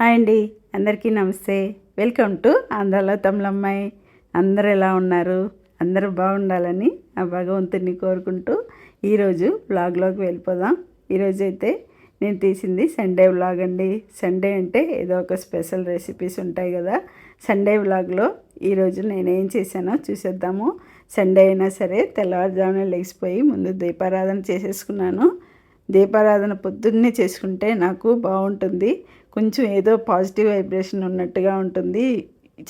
Hi అండి అందరికీ నమస్తే. వెల్కమ్ టు ఆంధ్రాలో తమిళమ్మాయి అందరూ ఎలా ఉన్నారు? అందరూ బాగుండాలని ఆ భగవంతుని కోరుకుంటూ ఈరోజు బ్లాగ్లోకి వెళ్ళిపోదాం. ఈరోజు అయితే నేను తీసింది సండే వ్లాగ్ అండి. సండే అంటే ఏదో ఒక స్పెషల్ రెసిపీస్ ఉంటాయి కదా. సండే వ్లాగ్లో ఈరోజు నేనేం చేశానో చూసేద్దాము. సండే అయినా సరే తెల్లవారుజామున లేచిపోయి ముందు దీపారాధన చేసేసుకున్నాను. దీపారాధన పొద్దున్నే చేసుకుంటే నాకు బాగుంటుంది. కొంచెం ఏదో పాజిటివ్ వైబ్రేషన్ ఉన్నట్టుగా ఉంటుంది.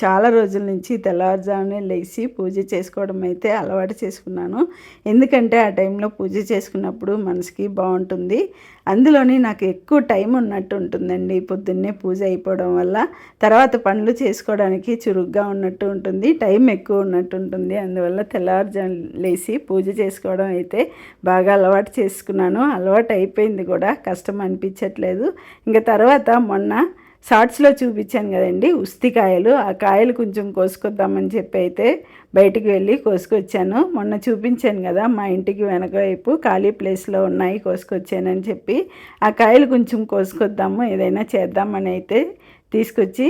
చాలా రోజుల నుంచి తెల్లవారుజామునే లేచి పూజ చేసుకోవడం అయితే అలవాటు చేసుకున్నాను. ఎందుకంటే ఆ టైంలో పూజ చేసుకున్నప్పుడు మనసుకి బాగుంటుంది. అందులోని నాకు ఎక్కువ టైం ఉన్నట్టు ఉంటుందండి. పొద్దున్నే పూజ అయిపోవడం వల్ల తర్వాత పనులు చేసుకోవడానికి చురుగ్గా ఉన్నట్టు ఉంటుంది. టైం ఎక్కువ ఉన్నట్టు ఉంటుంది. అందువల్ల తెల్లవారుజాము లేచి పూజ చేసుకోవడం అయితే బాగా అలవాటు చేసుకున్నాను. అలవాటు అయిపోయింది కూడా. కష్టం అనిపించట్లేదు. ఇంకా తర్వాత మొన్న షార్ట్స్లో చూపించాను కదండి ఉస్తికాయలు ఆ కాయలు కొంచెం కోసుకొద్దామని చెప్పి అయితే బయటికి వెళ్ళి కోసుకొచ్చాను. మొన్న చూపించాను కదా మా ఇంటికి వెనక వైపు ఖాళీ ప్లేస్లో ఉన్నాయి కోసుకొచ్చానని చెప్పి. ఆ కాయలు కొంచెం కోసుకొద్దాము ఏదైనా చేద్దామని అయితే తీసుకొచ్చి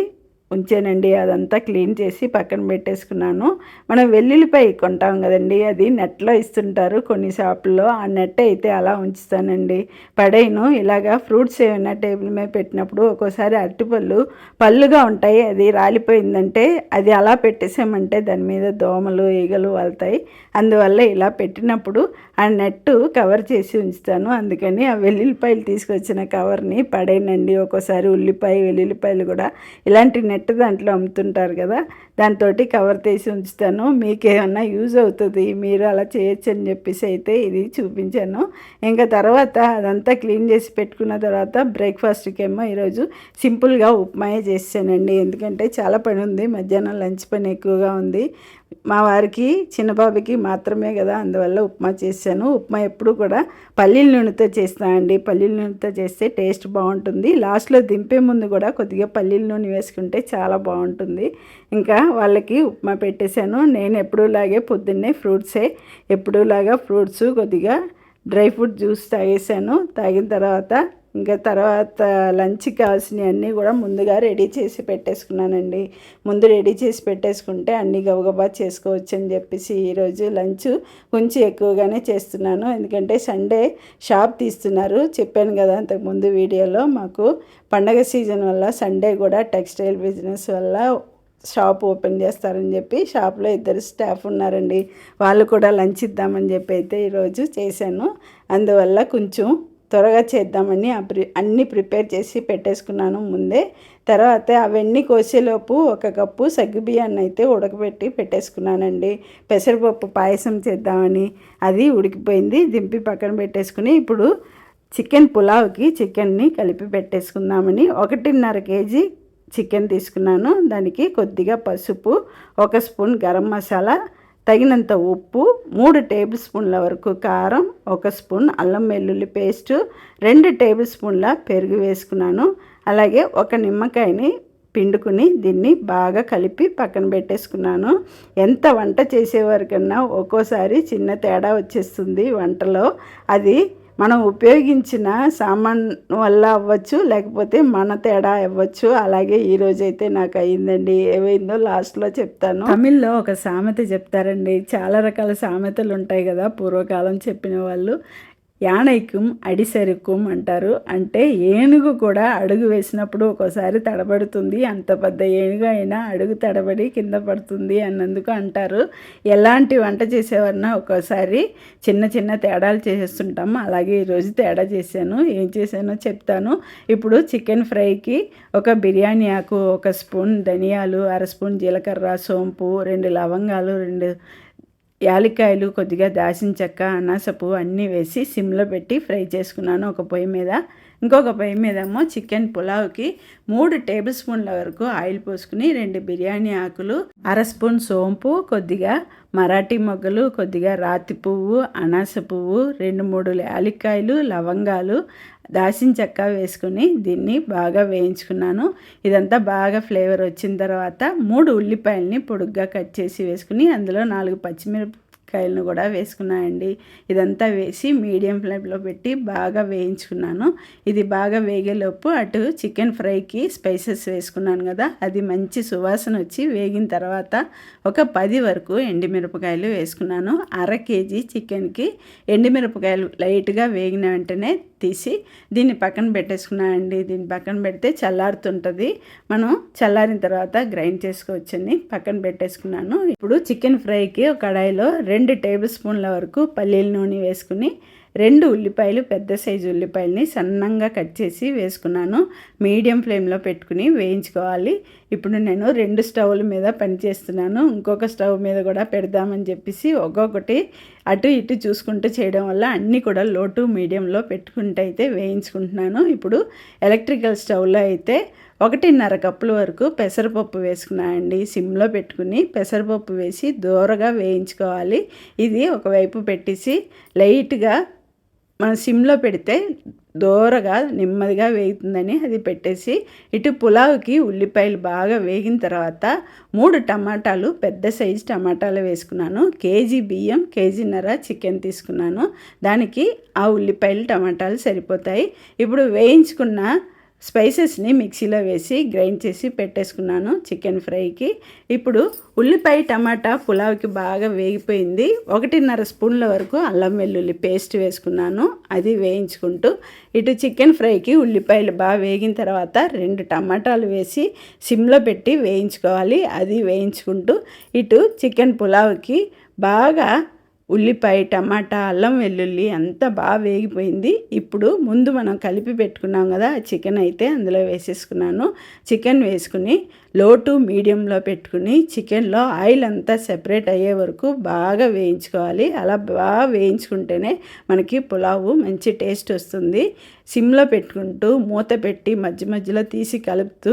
ఉంచానండి అదంతా క్లీన్ చేసి పక్కన పెట్టేసుకున్నాను. మనం వెల్లుల్లిపాయ కొంటాం కదండి అది నెట్లో ఇస్తుంటారు కొన్ని షాపుల్లో ఆ నెట్ అయితే అలా ఉంచుతానండి. పడేను ఇలాగా ఫ్రూట్స్ ఏమైనా టేబుల్ మీద పెట్టినప్పుడు ఒక్కోసారి అరటిపళ్ళు పళ్ళుగా ఉంటాయి అది రాలిపోయిందంటే అది అలా పెట్టేసామంటే దాని మీద దోమలు ఈగలు వాళ్తాయి. అందువల్ల ఇలా పెట్టినప్పుడు ఆ నెట్ కవర్ చేసి ఉంచుతాను. అందుకని ఆ వెల్లుల్లిపాయలు తీసుకొచ్చిన కవర్ని పడేనండి. ఒక్కోసారి ఉల్లిపాయ వెల్లుల్లిపాయలు కూడా ఇలాంటి నెట్ నెట్ దాంట్లో అమ్ముతుంటారు కదా. దాంతో కవర్ తీసి ఉంచుతాను. మీకు ఏమన్నా యూజ్ అవుతుంది మీరు అలా చేయొచ్చు అని చెప్పేసి అయితే ఇది చూపించాను. ఇంకా తర్వాత అదంతా క్లీన్ చేసి పెట్టుకున్న తర్వాత బ్రేక్ఫాస్ట్కి ఏమో ఈరోజు సింపుల్గా ఉప్మాయే చేసానండి ఎందుకంటే చాలా పని ఉంది. మధ్యాహ్నం లంచ్ పని ఎక్కువగా ఉంది. మా వారికి చిన్నబాబుకి మాత్రమే కదా అందువల్ల ఉప్మా చేశాను. ఉప్మా ఎప్పుడు కూడా పల్లీల నూనెతో చేస్తానండి పల్లీల నూనెతో చేస్తే టేస్ట్ బాగుంటుంది. లాస్ట్లో దింపే ముందు కూడా కొద్దిగా పల్లీల నూనె వేసుకుంటే చాలా బాగుంటుంది. ఇంకా వాళ్ళకి ఉప్మా పెట్టేశాను. నేను ఎప్పుడూలాగే పొద్దున్నే ఫ్రూట్సే ఎప్పుడూలాగా ఫ్రూట్స్ కొద్దిగా డ్రై ఫ్రూట్ జ్యూస్ తాగేసాను తాగిన తర్వాత ఇంకా తర్వాత లంచ్కి కావాల్సినవి అన్నీ కూడా ముందుగా రెడీ చేసి పెట్టేసుకున్నానండి. ముందు రెడీ చేసి పెట్టేసుకుంటే అన్నీ గబగబా చేసుకోవచ్చు అని చెప్పేసి ఈరోజు లంచ్ కొంచెం ఎక్కువగానే చేస్తున్నాను. ఎందుకంటే సండే షాప్ తీస్తున్నారు. చెప్పాను కదా అంతకుముందు వీడియోలో మాకు పండగ సీజన్ వల్ల సండే కూడా టెక్స్టైల్ బిజినెస్ వల్ల షాప్ ఓపెన్ చేస్తారని చెప్పి షాప్లో ఇద్దరు స్టాఫ్ ఉన్నారండి. వాళ్ళు కూడా లంచ్ ఇద్దామని చెప్పి అయితే ఈరోజు చేశాను. అందువల్ల కొంచెం త్వరగా చేద్దామని అన్నీ ప్రిపేర్ చేసి పెట్టేసుకున్నాను ముందే. తర్వాత అవన్నీ కోసేలోపు ఒక కప్పు సగ్గుబియ్యాన్ని అయితే ఉడకబెట్టి పెట్టేసుకున్నానండి. పెసరపప్పు పాయసం చేద్దామని. అది ఉడికిపోయింది. దింపి పక్కన పెట్టేసుకుని ఇప్పుడు చికెన్ పులావ్కి చికెన్ని కలిపి పెట్టేసుకుందామని ఒకటిన్నర కేజీ చికెన్ తీసుకున్నాను. దానికి కొద్దిగా పసుపు ఒక స్పూన్ గరం మసాలా తగినంత ఉప్పు మూడు టేబుల్ స్పూన్ల వరకు కారం ఒక స్పూన్ అల్లం వెల్లుల్లి పేస్టు రెండు టేబుల్ స్పూన్ల పెరుగు వేసుకున్నాను. అలాగే ఒక నిమ్మకాయని పిండుకుని దీన్ని బాగా కలిపి పక్కన పెట్టేసుకున్నాను. ఎంత వంట చేసేవారికన్నా ఒక్కోసారి చిన్న తేడా వచ్చేస్తుంది వంటలో. అది మనం ఉపయోగించిన సామాన్ వల్ల అవ్వచ్చు లేకపోతే మన తేడా అవ్వచ్చు. అలాగే ఈరోజు అయితే నాకు అయిందండి ఏమైందో లాస్ట్లో చెప్తాను. తమిళ్ళో ఒక సామెత చెప్తారండి. చాలా రకాల సామెతలు ఉంటాయి కదా పూర్వకాలం చెప్పిన వాళ్ళు. యానైక్యం అడిసరుకుం అంటారు. అంటే ఏనుగు కూడా అడుగు వేసినప్పుడు ఒక్కోసారి తడబడుతుంది. అంత పెద్ద ఏనుగు అయినా అడుగు తడబడి కింద పడుతుంది అన్నందుకు అంటారు. ఎలాంటి వంట చేసేవన్నా ఒక్కోసారి చిన్న చిన్న తేడాలు చేసేస్తుంటాం అలాగే ఈరోజు తేడా చేశాను. ఏం చేశానో చెప్తాను. ఇప్పుడు చికెన్ ఫ్రైకి ఒక బిర్యానీ ఆకు ఒక స్పూన్ ధనియాలు అర స్పూన్ జీలకర్ర సోంపు రెండు లవంగాలు రెండు యాలక్కాయలు కొద్దిగా దాల్చిన చెక్క అనాసపు అన్నీ వేసి సిమ్లో పెట్టి ఫ్రై చేసుకున్నాను ఒక పొయ్యి మీద. ఇంకొక పొయ్యి మీదేమో చికెన్ పులావ్కి మూడు టేబుల్ స్పూన్ల వరకు ఆయిల్ పోసుకుని రెండు బిర్యానీ ఆకులు అర స్పూన్ సోంపు కొద్దిగా మరాఠీ మొగ్గలు కొద్దిగా రాతి పువ్వు అనాస పువ్వు రెండు మూడు యాలిక్కాయలు లవంగాలు దాసిన చెక్క వేసుకుని దీన్ని బాగా వేయించుకున్నాను. ఇదంతా బాగా ఫ్లేవర్ వచ్చిన తర్వాత మూడు ఉల్లిపాయలని పొడుగ్గా కట్ చేసి వేసుకుని అందులో నాలుగు పచ్చిమిరప మిరపకాయలను కూడా వేసుకున్నానండి. ఇదంతా వేసి మీడియం ఫ్లేమ్లో పెట్టి బాగా వేయించుకున్నాను. ఇది బాగా వేగేలోపు అటు చికెన్ ఫ్రైకి స్పైసెస్ వేసుకున్నాను కదా అది మంచి సువాసన వచ్చి వేగిన తర్వాత ఒక పది వరకు ఎండుమిరపకాయలు వేసుకున్నాను. అర కేజీ చికెన్కి ఎండుమిరపకాయలు లైట్గా వేగిన వెంటనే తీసి దీన్ని పక్కన పెట్టేసుకున్నానండి దీన్ని పక్కన పెడితే చల్లారుతుంటుంది. మనం చల్లారిన తర్వాత గ్రైండ్ చేసుకోవచ్చని పక్కన పెట్టేసుకున్నాను. ఇప్పుడు చికెన్ ఫ్రైకి ఒక కడాయిలో రెండు టేబుల్ స్పూన్ల వరకు పల్లీల నూనె వేసుకుని రెండు ఉల్లిపాయలు పెద్ద సైజు ఉల్లిపాయలని సన్నంగా కట్ చేసి వేసుకున్నాను. మీడియం ఫ్లేమ్లో పెట్టుకుని వేయించుకోవాలి. ఇప్పుడు నేను రెండు స్టవ్ల మీద పనిచేస్తున్నాను ఇంకొక స్టవ్ మీద కూడా పెడదామని చెప్పేసి ఒక్కొక్కటి అటు ఇటు చూసుకుంటూ చేయడం వల్ల అన్నీ కూడా లోటు మీడియంలో పెట్టుకుంటూ అయితే వేయించుకుంటున్నాను. ఇప్పుడు ఎలక్ట్రికల్ స్టవ్లో అయితే ఒకటిన్నర కప్పుల వరకు పెసరపప్పు వేసుకున్నానండి సిమ్లో పెట్టుకుని పెసరపప్పు వేసి దూరగా వేయించుకోవాలి. ఇది ఒకవైపు పెట్టేసి లైట్గా మన సిమ్లో పెడితే దోరగా నెమ్మదిగా వేగుతుందని అది పెట్టేసి ఇటు పులావ్కి ఉల్లిపాయలు బాగా వేగిన తర్వాత మూడు టమాటాలు పెద్ద సైజు టమాటాలు వేసుకున్నాను. కేజీ బియ్యం కేజీన్నర చికెన్ తీసుకున్నాను. దానికి ఆ ఉల్లిపాయలు టమాటాలు సరిపోతాయి. ఇప్పుడు వేయించుకున్న స్పైసెస్ని మిక్సీలో వేసి గ్రైండ్ చేసి పెట్టేసుకున్నాను చికెన్ ఫ్రైకి. ఇప్పుడు ఉల్లిపాయ టమాటా పులావ్కి బాగా వేగిపోయింది. ఒకటిన్నర స్పూన్ల వరకు అల్లం వెల్లుల్లి పేస్ట్ వేసుకున్నాను. అది వేయించుకుంటూ ఇటు చికెన్ ఫ్రైకి ఉల్లిపాయలు బాగా వేగిన తర్వాత రెండు టమాటాలు వేసి సిమ్లో పెట్టి వేయించుకోవాలి. అది వేయించుకుంటూ ఇటు చికెన్ పులావ్కి బాగా ఉల్లిపాయ టమాటా అల్లం వెల్లుల్లి అంతా బాగా వేగిపోయింది. ఇప్పుడు ముందు మనం కలిపి పెట్టుకున్నాం కదా చికెన్ అయితే అందులో వేసేసుకున్నాను. చికెన్ వేసుకుని లో టు మీడియంలో పెట్టుకుని చికెన్లో ఆయిల్ అంతా సెపరేట్ అయ్యే వరకు బాగా వేయించుకోవాలి. అలా బాగా వేయించుకుంటేనే మనకి పులావు మంచి టేస్ట్ వస్తుంది. సిమ్లో పెట్టుకుంటూ మూత పెట్టి మధ్య మధ్యలో తీసి కలుపుతూ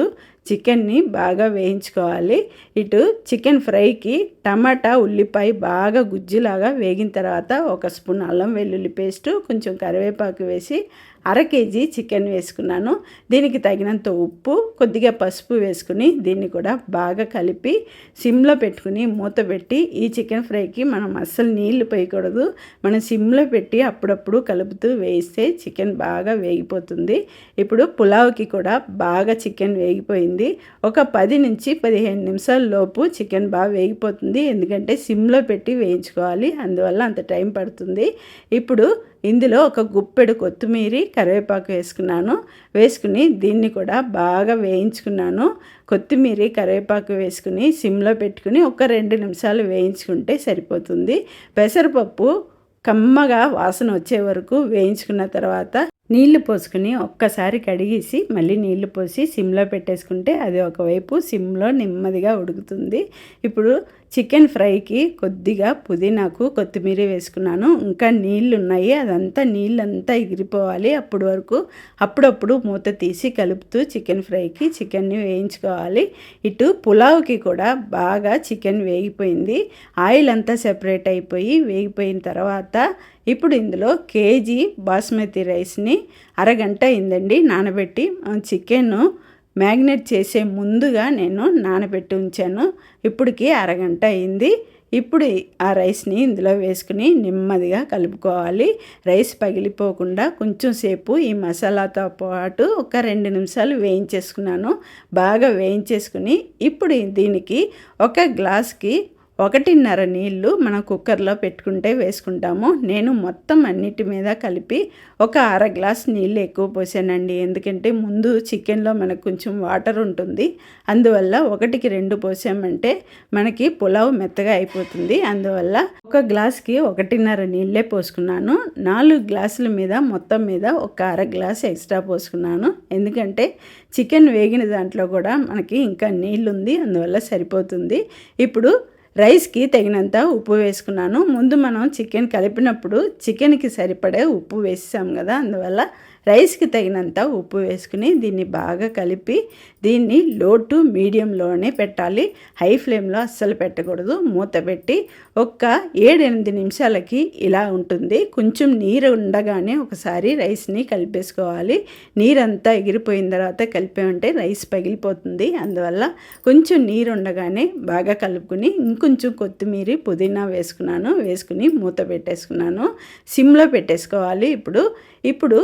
చికెన్ని బాగా వేయించుకోవాలి. ఇటు చికెన్ ఫ్రైకి టమాటా ఉల్లిపాయ బాగా గుజ్జులాగా వేగిన తర్వాత ఒక స్పూన్ అల్లం వెల్లుల్లి పేస్టు కొంచెం కరివేపాకు వేసి అర కేజీ చికెన్ వేసుకున్నాను. దీనికి తగినంత ఉప్పు కొద్దిగా పసుపు వేసుకుని దీన్ని కూడా బాగా కలిపి సిమ్లో పెట్టుకుని మూత పెట్టి ఈ చికెన్ ఫ్రైకి మనం అస్సలు నీళ్ళు పోయకూడదు. మనం సిమ్లో పెట్టి అప్పుడప్పుడు కలుపుతూ వేస్తే చికెన్ బాగా వేగిపోతుంది. ఇప్పుడు పులావ్కి కూడా బాగా చికెన్ వేగిపోయింది. ఒక పది నుంచి పదిహేను నిమిషాల లోపు చికెన్ బాగా వేగిపోతుంది. ఎందుకంటే సిమ్లో పెట్టి వేయించుకోవాలి. అందువల్ల అంత టైం పడుతుంది. ఇప్పుడు ఇందులో ఒక గుప్పెడు కొత్తిమీర కరివేపాకు వేసుకున్నాను. వేసుకుని దీన్ని కూడా బాగా వేయించుకున్నాను. కొత్తిమీర కరివేపాకు వేసుకుని సిమ్లో పెట్టుకుని ఒక రెండు నిమిషాలు వేయించుకుంటే సరిపోతుంది. పెసరపప్పు కమ్మగా వాసన వచ్చే వరకు వేయించుకున్న తర్వాత నీళ్ళు పోసుకుని ఒక్కసారి కడిగేసి మళ్ళీ నీళ్ళు పోసి సిమ్లో పెట్టేసుకుంటే అది ఒకవైపు సిమ్లో నెమ్మదిగా ఉడుకుతుంది. ఇప్పుడు చికెన్ ఫ్రైకి కొద్దిగా పుదీనాకు కొత్తిమీర వేసుకున్నాను. ఇంకా నీళ్ళు ఉన్నాయి అదంతా నీళ్ళంతా ఎగిరిపోవాలి. అప్పటి వరకు అప్పుడప్పుడు మూత తీసి కలుపుతూ చికెన్ ఫ్రైకి చికెన్ని వేయించుకోవాలి. ఇటు పులావ్కి కూడా బాగా చికెన్ వేగిపోయింది. ఆయిల్ అంతా సెపరేట్ అయిపోయి వేగిపోయిన తర్వాత ఇప్పుడు ఇందులో కేజీ బాస్మతి రైస్ని అరగంట అయిందండి నానబెట్టి. చికెన్ మ్యాగ్నెట్ చేసే ముందుగా నేను నానబెట్టి ఉంచాను. ఇప్పటికి అరగంట అయింది. ఇప్పుడు ఆ రైస్ని ఇందులో వేసుకుని నెమ్మదిగా కలుపుకోవాలి. రైస్ పగిలిపోకుండా కొంచెం సేపు ఈ మసాలాతో పాటు ఒక రెండు నిమిషాలు వేయించేసుకున్నాను. బాగా వేయించేసుకుని ఇప్పుడు దీనికి ఒక గ్లాస్కి ఒకటిన్నర నీళ్ళు మనం కుక్కర్లో పెట్టుకుంటే వేసుకుంటాము. నేను మొత్తం అన్నిటి మీద కలిపి ఒక అర గ్లాస్ నీళ్ళు ఎక్కువ పోసానండి. ఎందుకంటే ముందు చికెన్లో మనకు కొంచెం వాటర్ ఉంటుంది. అందువల్ల ఒకటికి రెండు పోసామంటే మనకి పులావ్ మెత్తగా అయిపోతుంది. అందువల్ల ఒక గ్లాస్కి ఒకటిన్నర నీళ్ళే పోసుకున్నాను. నాలుగు గ్లాసుల మీద మొత్తం మీద ఒక అర గ్లాస్ ఎక్స్ట్రా పోసుకున్నాను. ఎందుకంటే చికెన్ వేగిన దాంట్లో కూడా మనకి ఇంకా నీళ్ళు ఉంది. అందువల్ల సరిపోతుంది. ఇప్పుడు రైస్కి తగినంత ఉప్పు వేసుకున్నాను. ముందు మనం చికెన్ కలిపినప్పుడు చికెన్కి సరిపడే ఉప్పు వేసాం కదా అందువల్ల రైస్కి తగినంత ఉప్పు వేసుకుని దీన్ని బాగా కలిపి దీన్ని లో టు మీడియంలోనే పెట్టాలి. హై ఫ్లేమ్లో అస్సలు పెట్టకూడదు. మూత పెట్టి ఒక్క ఏడెనిమిది నిమిషాలకి ఇలా ఉంటుంది. కొంచెం నీరు ఉండగానే ఒకసారి రైస్ని కలిపేసుకోవాలి. నీరంతా ఎగిరిపోయిన తర్వాత కలిపామంటే రైస్ పగిలిపోతుంది. అందువల్ల కొంచెం నీరు ఉండగానే బాగా కలుపుకుని ఇంకొంచెం కొత్తిమీర పుదీనా వేసుకున్నాను. వేసుకుని మూత పెట్టేసుకున్నాను. సిమ్లో పెట్టేసుకోవాలి ఇప్పుడు. ఇప్పుడు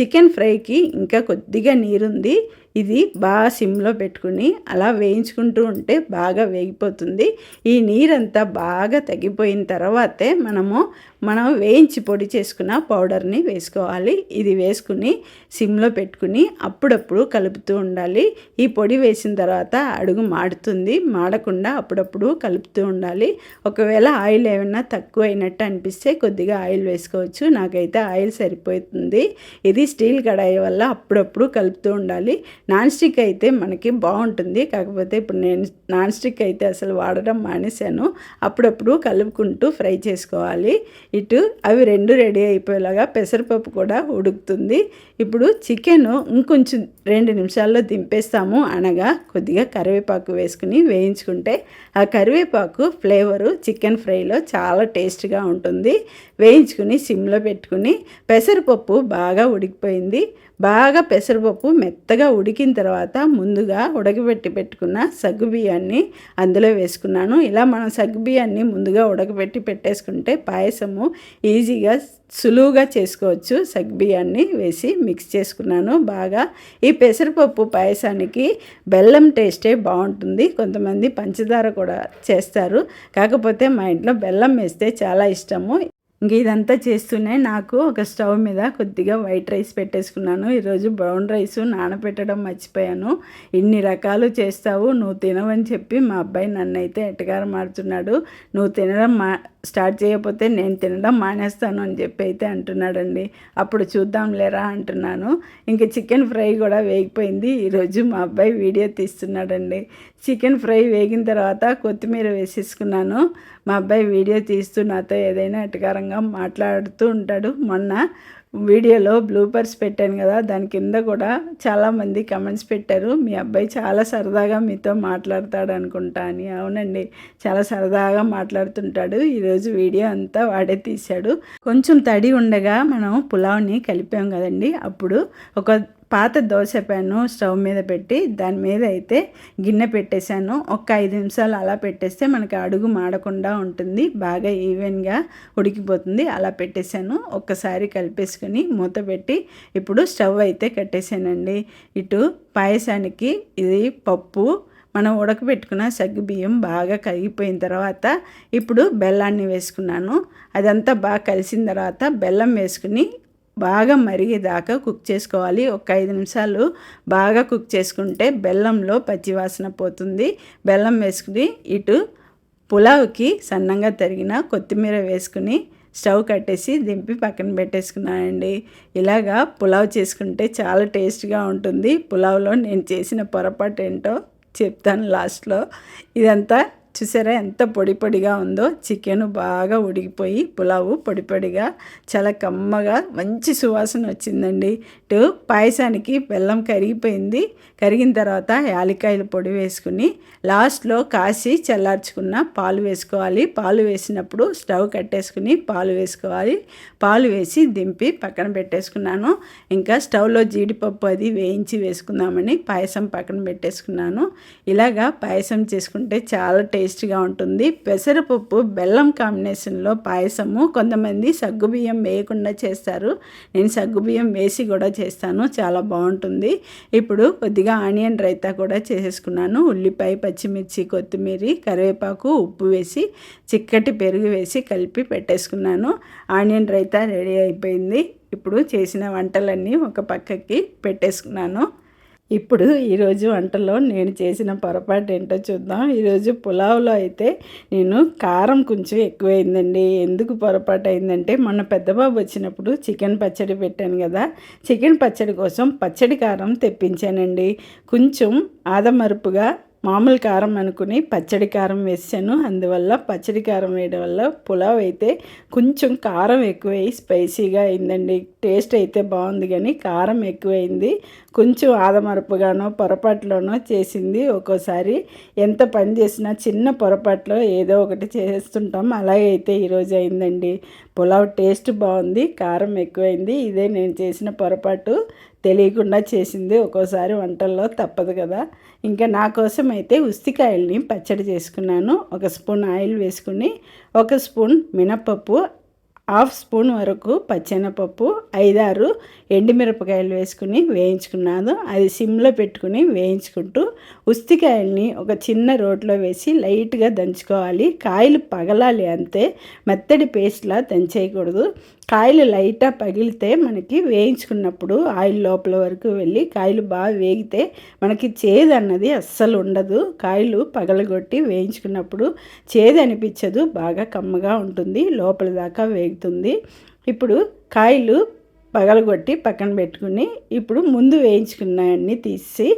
చికెన్ ఫ్రైకి ఇంకా కొద్దిగా నీరుంది. ఇది బాగా సిమ్లో పెట్టుకుని అలా వేయించుకుంటూ ఉంటే బాగా వేగిపోతుంది. ఈ నీరంతా బాగా తగ్గిపోయిన తర్వాతే మనము మనం వేయించి పొడి చేసుకున్న పౌడర్ని వేసుకోవాలి. ఇది వేసుకుని సిమ్లో పెట్టుకుని అప్పుడప్పుడు కలుపుతూ ఉండాలి. ఈ పొడి వేసిన తర్వాత అడుగు మాడుతుంది. మాడకుండా అప్పుడప్పుడు కలుపుతూ ఉండాలి. ఒకవేళ ఆయిల్ ఏమైనా తక్కువ అయినట్టు అనిపిస్తే కొద్దిగా ఆయిల్ వేసుకోవచ్చు. నాకైతే ఆయిల్ సరిపోతుంది. ఇది స్టీల్ కడాయి వల్ల అప్పుడప్పుడు కలుపుతూ ఉండాలి. నాన్ స్టిక్ అయితే మనకి బాగుంటుంది. కాకపోతే ఇప్పుడు నేను నాన్ స్టిక్ అయితే అసలు వాడడం మానేశాను. అప్పుడప్పుడు కలుపుకుంటూ ఫ్రై చేసుకోవాలి. ఇటు అవి రెండు రెడీ అయిపోయేలాగా పెసరపప్పు కూడా ఉడుకుతుంది. ఇప్పుడు చికెన్ ఇంకొంచెం రెండు నిమిషాల్లో దింపేస్తాము. అనగా కొద్దిగా కరివేపాకు వేసుకుని వేయించుకుంటే ఆ కరివేపాకు ఫ్లేవరు చికెన్ ఫ్రైలో చాలా టేస్ట్గా ఉంటుంది. వేయించుకుని సిమ్లో పెట్టుకుని పెసరపప్పు బాగా ఉడికిపోయింది. బాగా పెసరపప్పు మెత్తగా ఉడికిన తర్వాత ముందుగా ఉడకబెట్టి పెట్టుకున్న సగ్గు బియ్యాన్ని అందులో వేసుకున్నాను. ఇలా మనం సగ్గు బియ్యాన్ని ముందుగా ఉడకబెట్టి పెట్టేసుకుంటే పాయసము ఈజీగా సులువుగా చేసుకోవచ్చు. సగ్గు బియ్యాన్ని వేసి మిక్స్ చేసుకున్నాను. బాగా ఈ పెసరపప్పు పాయసానికి బెల్లం టేస్టే బాగుంటుంది. కొంతమంది పంచదార కూడా చేస్తారు. కాకపోతే మా ఇంట్లో బెల్లం వేస్తే చాలా ఇష్టము. ఇంక ఇదంతా చేస్తూనే నాకు ఒక స్టవ్ మీద కొద్దిగా వైట్ రైస్ పెట్టేసుకున్నాను. ఈరోజు బ్రౌన్ రైస్ నానబెట్టడం మర్చిపోయాను. ఇన్ని రకాలు చేస్తావు నువ్వు తినవని చెప్పి మా అబ్బాయి నన్ను అయితే ఎటగారం మారుతున్నాడు నువ్వు తినడం మా స్టార్ట్ చేయకపోతే నేను తినడం మానేస్తాను అని చెప్పి అయితే అంటున్నాడండి. అప్పుడు చూద్దాం లేరా అంటున్నాను. ఇంకా చికెన్ ఫ్రై కూడా వేగిపోయింది. ఈరోజు మా అబ్బాయి వీడియో తీస్తున్నాడండి. చికెన్ ఫ్రై వేగిన తర్వాత కొత్తిమీర వేసేసుకున్నాను. మా అబ్బాయి వీడియో తీస్తూ నాతో ఏదైనా అటకారంగా మాట్లాడుతూ ఉంటాడు. మొన్న వీడియోలో బ్లూపర్స్ పెట్టాను కదా దాని కింద కూడా చాలామంది కమెంట్స్ పెట్టారు. మీ అబ్బాయి చాలా సరదాగా మీతో మాట్లాడతాడు అనుకుంటా అని. అవునండి చాలా సరదాగా మాట్లాడుతుంటాడు. ఈరోజు వీడియో అంతా వాడే తీశాడు. కొంచెం తడి ఉండగా మనం పులావ్ని కలిపాం కదండి. అప్పుడు ఒక పాత దోశ ప్యాను స్టవ్ మీద పెట్టి దాని మీద అయితే గిన్నె పెట్టేశాను. ఒక ఐదు నిమిషాలు అలా పెట్టేస్తే మనకి అడుగు మాడకుండా ఉంటుంది. బాగా ఈవెన్గా ఉడికిపోతుంది. అలా పెట్టేశాను. ఒక్కసారి కలిపేసుకొని మూత పెట్టి ఇప్పుడు స్టవ్ అయితే కట్టేశానండి. ఇటు పాయసానికి ఇది పప్పు మనం ఉడకబెట్టుకున్న సగ్గు బియ్యం బాగా కరిగిపోయిన తర్వాత ఇప్పుడు బెల్లాన్ని వేసుకున్నాను. అదంతా బాగా కలిసిన తర్వాత బెల్లం వేసుకుని బాగా మరిగేదాకా కుక్ చేసుకోవాలి. ఒక ఐదు నిమిషాలు బాగా కుక్ చేసుకుంటే బెల్లంలో పచ్చివాసన పోతుంది. బెల్లం వేసుకుని ఇటు పులావ్కి సన్నంగా తరిగిన కొత్తిమీర వేసుకుని స్టవ్ కట్టేసి దింపి పక్కన పెట్టేసుకున్నానండి. ఇలాగా పులావ్ చేసుకుంటే చాలా టేస్ట్గా ఉంటుంది. పులావ్లో నేను చేసిన పొరపాటు ఏంటో చెప్తాను లాస్ట్లో. ఇదంతా చూసారా ఎంత పొడి పొడిగా ఉందో చికెన్ బాగా ఉడికిపోయి పులావు పొడి పొడిగా చాలా కమ్మగా మంచి సువాసన వచ్చిందండి. ఇటు పాయసానికి బెల్లం కరిగిపోయింది. కరిగిన తర్వాత యాలకాయల పొడి వేసుకుని లాస్ట్లో కాసి చల్లార్చుకున్న పాలు వేసుకోవాలి. పాలు వేసినప్పుడు స్టవ్ కట్టేసుకుని పాలు వేసుకోవాలి. పాలు వేసి దింపి పక్కన పెట్టేసుకున్నాను. ఇంకా స్టవ్లో జీడిపప్పు అది వేయించి వేసుకుందామని పాయసం పక్కన పెట్టేసుకున్నాను. ఇలాగా పాయసం చేసుకుంటే చాలా టేస్ట్ టేస్ట్గా ఉంటుంది. పెసరపప్పు బెల్లం కాంబినేషన్లో పాయసము కొంతమంది సగ్గుబియ్యం వేయకుండా చేస్తారు. నేను సగ్గుబియ్యం వేసి కూడా చేస్తాను. చాలా బాగుంటుంది. ఇప్పుడు కొద్దిగా ఆనియన్ రైతా కూడా చేసేసుకున్నాను. ఉల్లిపాయ పచ్చిమిర్చి కొత్తిమీర కరివేపాకు ఉప్పు వేసి చిక్కటి పెరుగు వేసి కలిపి పెట్టేసుకున్నాను. ఆనియన్ రైతా రెడీ అయిపోయింది. ఇప్పుడు చేసిన వంటలన్నీ ఒక పక్కకి పెట్టేసుకున్నాను. ఇప్పుడు ఈరోజు వంటలో నేను చేసిన పొరపాటు ఏంటో చూద్దాం. ఈరోజు పులావ్లో అయితే నేను కారం కొంచెం ఎక్కువైందండి. ఎందుకు పొరపాటు అయిందంటే మొన్న పెద్దబాబు వచ్చినప్పుడు చికెన్ పచ్చడి పెట్టాను కదా చికెన్ పచ్చడి కోసం పచ్చడి కారం తెప్పించానండి. కొంచెం ఆదమరుపుగా మామూలు కారం అనుకుని పచ్చడి కారం వేసాను. అందువల్ల పచ్చడి కారం వేయడం వల్ల పులావ్ అయితే కొంచెం కారం ఎక్కువై స్పైసీగా అయిందండి. టేస్ట్ అయితే బాగుంది కానీ కారం ఎక్కువైంది. కొంచెం ఆదమరపుగానో పొరపాటులోనో చేసింది. ఒక్కోసారి ఎంత పని చేసినా చిన్న పొరపాట్లో ఏదో ఒకటి చేస్తుంటాం. అలాగే అయితే ఈరోజు అయిందండి. పులావ్ టేస్ట్ బాగుంది కారం ఎక్కువైంది. ఇదే నేను చేసిన పొరపాటు. తెలియకుండా చేసింది ఒక్కోసారి వంటల్లో తప్పదు కదా. ఇంకా నా కోసం అయితే ఉస్తికాయల్ని పచ్చడి చేసుకున్నాను. ఒక స్పూన్ ఆయిల్ వేసుకుని ఒక స్పూన్ మినపప్పు హాఫ్ స్పూన్ వరకు పచ్చెనపప్పు ఐదారు ఎండుమిరపకాయలు వేసుకుని వేయించుకున్నాను. అది సిమ్లో పెట్టుకుని వేయించుకుంటూ ఉస్తికాయల్ని ఒక చిన్న రోట్లో వేసి లైట్గా దంచుకోవాలి. కాయలు పగలాలి అంతే. మెత్తడి పేస్ట్లా దంచేయకూడదు. కాయలు లైట్గా పగిలితే మనకి వేయించుకున్నప్పుడు ఆయిల్ లోపల వరకు వెళ్ళి కాయలు బాగా వేగితే మనకి చేదు అన్నది అస్సలు ఉండదు. కాయలు పగలగొట్టి వేయించుకున్నప్పుడు చేదు అనిపించదు. బాగా కమ్మగా ఉంటుంది. లోపల దాకా వేగుతుంది. ఇప్పుడు కాయలు పగలగొట్టి పక్కన పెట్టుకుని ఇప్పుడు ముందు వేయించుకున్నాయన్నీ తీసి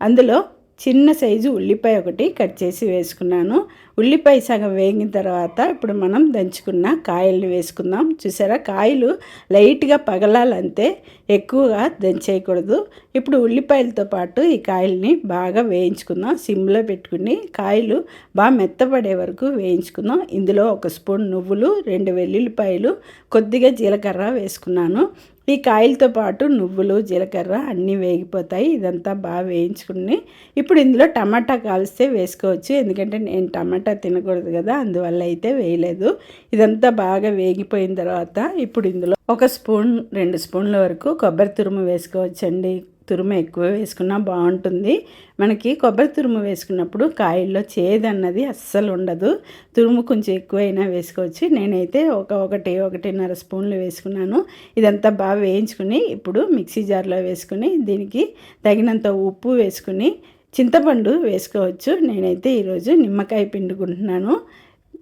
అందులో చిన్న సైజు ఉల్లిపాయ ఒకటి కట్ చేసి వేసుకున్నాను. ఉల్లిపాయ సగం వేగిన తర్వాత ఇప్పుడు మనం దంచుకున్న కాయల్ని వేసుకుందాం. చూసారా? కాయలు లైట్గా పగలాలంతే ఎక్కువగా దంచేయకూడదు. ఇప్పుడు ఉల్లిపాయలతో పాటు ఈ కాయల్ని బాగా వేయించుకుందాం. సిమ్లో పెట్టుకుని కాయలు బాగా మెత్తపడే వరకు వేయించుకుందాం. ఇందులో ఒక స్పూన్ నువ్వులు రెండు వెల్లుల్లిపాయలు కొద్దిగా జీలకర్ర వేసుకున్నాను. ఈ కాయలతో పాటు నువ్వులు జీలకర్ర అన్నీ వేగిపోతాయి. ఇదంతా బాగా వేయించుకుని ఇప్పుడు ఇందులో టమాటా కాల్స్తే వేసుకోవచ్చు. ఎందుకంటే నేను టమాటా తినకూడదు కదా అందువల్ల అయితే వేయలేదు. ఇదంతా బాగా వేగిపోయిన తర్వాత ఇప్పుడు ఇందులో ఒక స్పూన్ రెండు స్పూన్ల వరకు కొబ్బరి తురుము వేసుకోవచ్చండి. తురుము ఎక్కువ వేసుకున్నా బాగుంటుంది. మనకి కొబ్బరి తురుము వేసుకున్నప్పుడు కాయల్లో చేదు అన్నది అస్సలు ఉండదు. తురుము కొంచెం ఎక్కువైనా వేసుకోవచ్చు. నేనైతే ఒక ఒకటి ఒకటిన్నర స్పూన్లు వేసుకున్నాను. ఇదంతా బాగా వేయించుకుని ఇప్పుడు మిక్సీ జార్లో వేసుకుని దీనికి తగినంత ఉప్పు వేసుకుని చింతపండు వేసుకోవచ్చు. నేనైతే ఈరోజు నిమ్మకాయ పిండుకుంటున్నాను.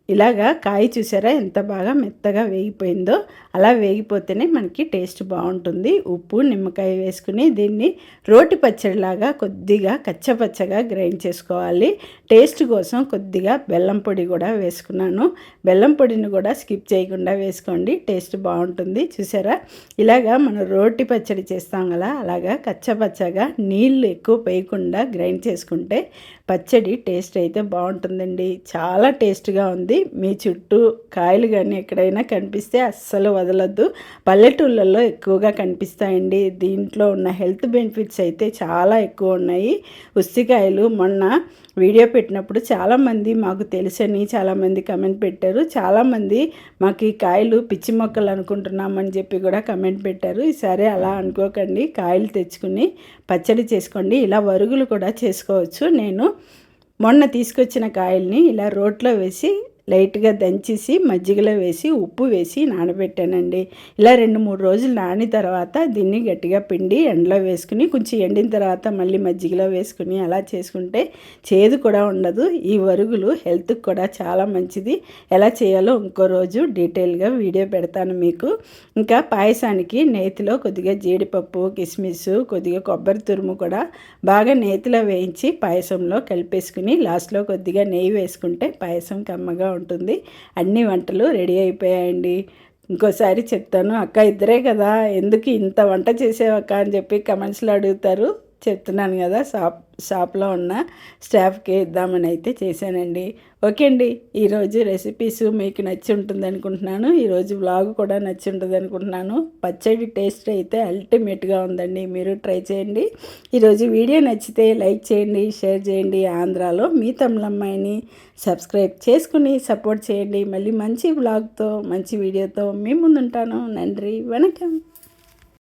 ఇలాగా కాయ చూసారా? ఎంత బాగా మెత్తగా వేగిపోయిందో అలా వేగిపోతేనే మనకి టేస్ట్ బాగుంటుంది. ఉప్పు నిమ్మకాయ వేసుకుని దీన్ని రోటి పచ్చడిలాగా కొద్దిగా కచ్చపచ్చగా గ్రైండ్ చేసుకోవాలి. టేస్ట్ కోసం కొద్దిగా బెల్లం పొడి కూడా వేసుకున్నాను. బెల్లం పొడిని కూడా స్కిప్ చేయకుండా వేసుకోండి టేస్ట్ బాగుంటుంది. చూసారా? ఇలాగా మనం రోటి పచ్చడి చేస్తాం కదా అలాగా కచ్చపచ్చగా నీళ్ళు ఎక్కువ పేయకుండా గ్రైండ్ చేసుకుంటే పచ్చడి టేస్ట్ అయితే బాగుంటుందండి. చాలా టేస్ట్గా ఉంది. మీ చుట్టూ కాయలు కానీ ఎక్కడైనా కనిపిస్తే అస్సలు వదలొద్దు. పల్లెటూళ్ళల్లో ఎక్కువగా కనిపిస్తాయండి. దీంట్లో ఉన్న హెల్త్ బెనిఫిట్స్ అయితే చాలా ఎక్కువ ఉన్నాయి. ఉస్తికాయలు మొన్న వీడియో పెట్టినప్పుడు చాలామంది మాకు తెలుసని చాలామంది కమెంట్ పెట్టారు. చాలామంది మాకు ఈ కాయలు పిచ్చి మొక్కలు అనుకుంటున్నామని చెప్పి కూడా కమెంట్ పెట్టారు. ఈసారి అలా అనుకోకండి. కాయలు తెచ్చుకుని పచ్చడి చేసుకోండి. ఇలా వరుగులు కూడా చేసుకోవచ్చు. నేను మొన్న తీసుకొచ్చిన కాయల్ని ఇలా రోట్లో వేసి లైట్గా దంచేసి మజ్జిగలో వేసి ఉప్పు వేసి నానబెట్టానండి. ఇలా రెండు మూడు రోజులు నాని తర్వాత దీన్ని గట్టిగా పిండి ఎండలో వేసుకుని కొంచెం ఎండిన తర్వాత మళ్ళీ మజ్జిగలో వేసుకుని అలా చేసుకుంటే చేదు కూడా ఉండదు. ఈ వరుగులు హెల్త్కి కూడా చాలా మంచిది. ఎలా చేయాలో ఇంకో రోజు డీటెయిల్గా వీడియో పెడతాను మీకు. ఇంకా పాయసానికి నేతిలో కొద్దిగా జీడిపప్పు కిస్మిస్ కొద్దిగా కొబ్బరి తురుము కూడా బాగా నేతిలో వేయించి పాయసంలో కలిపేసుకుని లాస్ట్లో కొద్దిగా నెయ్యి వేసుకుంటే పాయసం కమ్మగా ఉంటుంది. అన్ని వంటలు రెడీ అయిపోయాయండి. ఇంకోసారి చెప్తాను అక్క ఇద్దరే కదా ఎందుకు ఇంత వంట చేసేవక్క అని చెప్పి కమెంట్స్లో అడుగుతారు. చెప్తున్నాను కదా షాప్ షాప్లో ఉన్న స్టాఫ్కి ఇద్దామని అయితే చేశానండి. ఓకే అండి ఈరోజు రెసిపీస్ మీకు నచ్చి ఉంటుంది అనుకుంటున్నాను. ఈరోజు వ్లాగ్ కూడా నచ్చి ఉంటుంది అనుకుంటున్నాను. పచ్చడి టేస్ట్ అయితే అల్టిమేట్గా ఉందండి మీరు ట్రై చేయండి. ఈరోజు వీడియో నచ్చితే లైక్ చేయండి షేర్ చేయండి. ఆంధ్రాలో మీ తమిళమ్మాయిని సబ్స్క్రైబ్ చేసుకుని సపోర్ట్ చేయండి. మళ్ళీ మంచి వ్లాగ్తో మంచి వీడియోతో మీ ముందుంటాను. నండ్రి వణకం